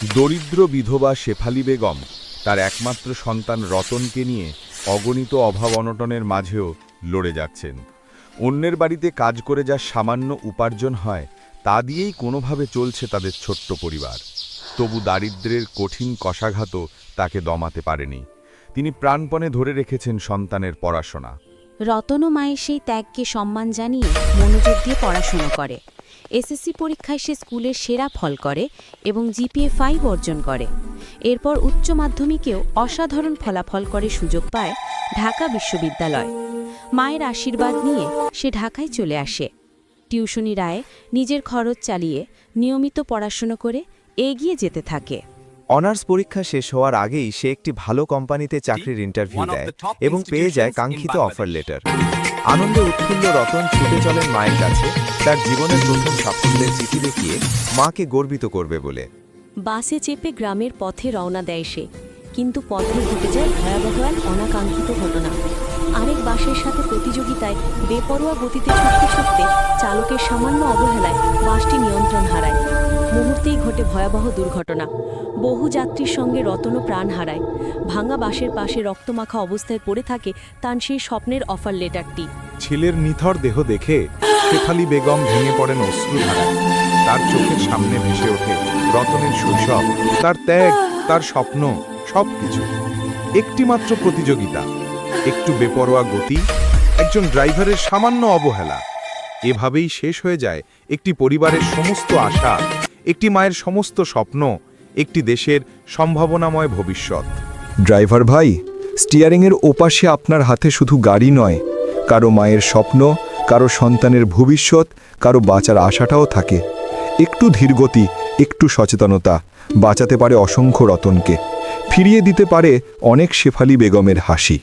দরিদ্র বিধবা শেফালি বেগম তার একমাত্র সন্তান রতনকে নিয়ে অগণিত অভাব অনটনের মাঝেও লড়ে যাচ্ছেন। অন্যের বাড়িতে কাজ করে যা সামান্য উপার্জন হয়, তা দিয়েই কোনোভাবে চলছে তাদের ছোট্ট পরিবার। তবু দারিদ্র্যের কঠিন কষাঘাতও তাকে দমাতে পারেনি। তিনি প্রাণপণে ধরে রেখেছেন সন্তানের পড়াশোনা। রতন মায়ের সেই ত্যাগকে সম্মান জানিয়ে মনোযোগ দিয়ে পড়াশুনো করে। এসএসসি পরীক্ষায় সে স্কুলের সেরা ফল করে এবং জিপিএ ফাইভ অর্জন করে। এরপর উচ্চ মাধ্যমিকেও অসাধারণ ফলাফল করে সুযোগ পায় ঢাকা বিশ্ববিদ্যালয়। মায়ের আশীর্বাদ নিয়ে সে ঢাকায় চলে আসে। টিউশনি রায়ে নিজের খরচ চালিয়ে নিয়মিত পড়াশুনো করে এগিয়ে যেতে থাকে। অনার্স পরীক্ষা শেষ হওয়ার আগেই সে একটি ভালো কোম্পানিতে চাকরির ইন্টারভিউ দেয় এবং পেয়ে যায় কাঙ্ক্ষিত অফার লেটার আনন্দে উৎফুল্ল রতন ছুটে চলেন মায়ের কাছে। তার জীবনের প্রথম সাফল্যের চিঠি দেখিয়ে মাকে গর্বিত করবে বলে। বাসে চেপে গ্রামের পথে রওনা দেয় সে। কিন্তু পথে ঘটে যায় ভয়াবহ এক অনাকাঙ্ক্ষিত ঘটনা। আরেক বাসের সাথে প্রতিযোগিতায় বেপরোয়া গতিতে ছুটতে ছুটতে চালকের সামান্য অবহেলায় বাসটি নিয়ন্ত্রণ হারায়। মুহূর্তেই ঘটে ভয়াবহ দুর্ঘটনা। বহু যাত্রীর সঙ্গে রতনও প্রাণ হারায়। ভাঙা বাসের পাশে রক্তমাখা অবস্থায় পড়ে থাকে তার সেই স্বপ্নের অফার লেটারটি। ছেলের নিথর দেহ দেখে শেফালি বেগম ভেঙে পড়েন অশ্রুধারায় তার চোখের সামনে ভেসে ওঠে রতনের শৈশব, তার ত্যাগ, তার স্বপ্ন, সবকিছু। একটিমাত্র প্রতিযোগিতা, একটু বেপরোয়া গতি, একজন ড্রাইভারের সামান্য অবহেলা। এভাবেই শেষ হয়ে যায় একটি পরিবারের সমস্ত আশা। একটি মায়ের সমস্ত স্বপ্ন, একটি দেশের সম্ভাবনাময় ভবিষ্যৎ। ড্রাইভার ভাই, স্টিয়ারিংয়ের ওপাশে আপনার হাতে শুধু গাড়ি নয়, কারও মায়ের স্বপ্ন, কারও সন্তানের ভবিষ্যৎ, কারও বাঁচার আশাটাও থাকে। একটু ধীরগতি, একটু সচেতনতা, বাঁচাতে পারে অসংখ্য রতনকে, ফিরিয়ে দিতে পারে অনেক শেফালি বেগমের হাসি।